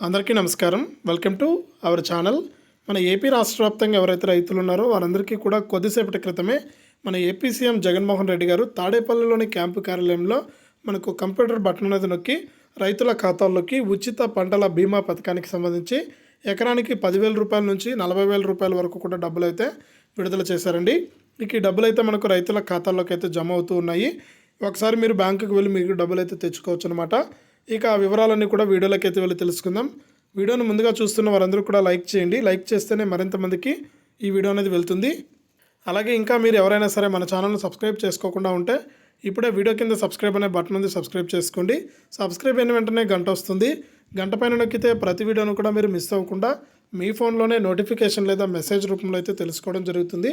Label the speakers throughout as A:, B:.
A: అందరికీ నమస్కారం. Welcome to our channel. మన ఏపీ రాష్ట్ర వ్యాప్తంగా ఎవరైతే రైతులు ఉన్నారో వారందరికీ కూడా కొద్దిసేపటి క్రితమే మన ఏపీ సీఎం జగన్మోహన్ రెడ్డి గారు తాడేపల్లిలోని క్యాంపు కార్యాలయంలో మనకు కంప్యూటర్ బటన్ అనేది నొక్కి రైతుల ఖాతాల్లోకి ఉచిత పంటల బీమా పథకానికి సంబంధించి ఎకరానికి పదివేల రూపాయల నుంచి నలభై వేల రూపాయల వరకు కూడా డబ్బులు అయితే విడుదల చేశారండి. ఇక ఈ డబ్బులు అయితే మనకు రైతుల ఖాతాల్లోకి అయితే జమ అవుతూ ఉన్నాయి. ఒకసారి మీరు బ్యాంకుకి వెళ్ళి మీకు డబ్బులు అయితే తెచ్చుకోవచ్చు అనమాట ఇక ఆ వివరాలన్నీ కూడా వీడియోలోకి అయితే వెళ్ళి తెలుసుకుందాం. వీడియోను ముందుగా చూస్తున్న వారందరూ కూడా లైక్ చేయండి. లైక్ చేస్తేనే మరింత మందికి ఈ వీడియో అనేది వెళ్తుంది. అలాగే ఇంకా మీరు ఎవరైనా సరే మన ఛానల్ను సబ్స్క్రైబ్ చేసుకోకుండా ఉంటే ఇప్పుడే వీడియో కింద సబ్స్క్రైబ్ అనే బటన్ ఉంది సబ్స్క్రైబ్ చేసుకోండి. సబ్స్క్రైబ్ అయిన వెంటనే గంట వస్తుంది. గంట పైన నొక్కితే ప్రతి వీడియోను కూడా మీరు మిస్ అవ్వకుండా మీ ఫోన్లోనే నోటిఫికేషన్ లేదా మెసేజ్ రూపంలో అయితే తెలుసుకోవడం జరుగుతుంది.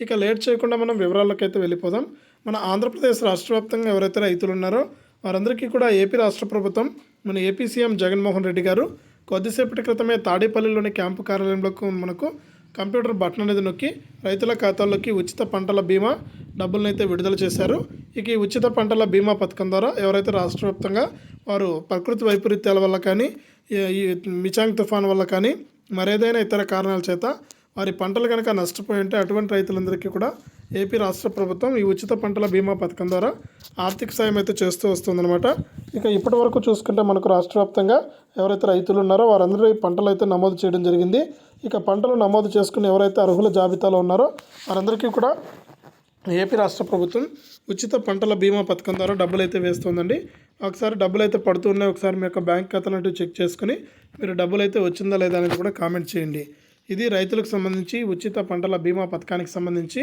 A: ఇక లేట్ చేయకుండా మనం వివరాల్లోకి అయితే వెళ్ళిపోదాం. మన ఆంధ్రప్రదేశ్ రాష్ట్ర వ్యాప్తంగా ఎవరైతే రైతులు ఉన్నారో వారందరికీ కూడా ఏపీ రాష్ట్ర ప్రభుత్వం మన ఏపీ సీఎం జగన్మోహన్ రెడ్డి గారు కొద్దిసేపటి క్రితమే తాడేపల్లిలోని క్యాంపు కార్యాలయంలోకి మనకు కంప్యూటర్ బటన్ అనేది నొక్కి రైతుల ఖాతాల్లోకి ఉచిత పంటల బీమా డబ్బులను అయితే విడుదల చేశారు. ఇక ఈ ఉచిత పంటల బీమా పథకం ద్వారా ఎవరైతే రాష్ట్ర వ్యాప్తంగా వారు ప్రకృతి వైపరీత్యాల వల్ల కానీ ఈ- ఈ మిచాంగ్ తుఫాన్ వల్ల కానీ మరేదైనా ఇతర కారణాల చేత వారి పంటలు కనుక నష్టపోయి ఉంటే అటువంటి రైతులందరికీ కూడా ఏపీ రాష్ట్ర ప్రభుత్వం ఈ ఉచిత పంటల బీమా పథకం ద్వారా ఆర్థిక సాయం అయితే చేస్తూ వస్తుందన్నమాట. ఇక ఇప్పటి వరకు చూసుకుంటే మనకు రాష్ట్ర వ్యాప్తంగా ఎవరైతే రైతులు ఉన్నారో వారందరూ ఈ పంటలు అయితే నమోదు చేయడం జరిగింది. ఇక పంటలు నమోదు చేసుకుని ఎవరైతే అర్హుల జాబితాలో ఉన్నారో వారందరికీ కూడా ఏపీ రాష్ట్ర ప్రభుత్వం ఉచిత పంటల బీమా పథకం ద్వారా డబ్బులు అయితే వేస్తుందండి. ఒకసారి డబ్బులు అయితే పడుతున్నాయి ఒకసారి మీ యొక్క బ్యాంక్ ఖాతాను చెక్ చేసుకుని మీరు డబ్బులు అయితే వచ్చిందా లేదా అనేది కూడా కామెంట్ చేయండి. ఇది రైతులకు సంబంధించి ఉచిత పంటల బీమా పథకానికి సంబంధించి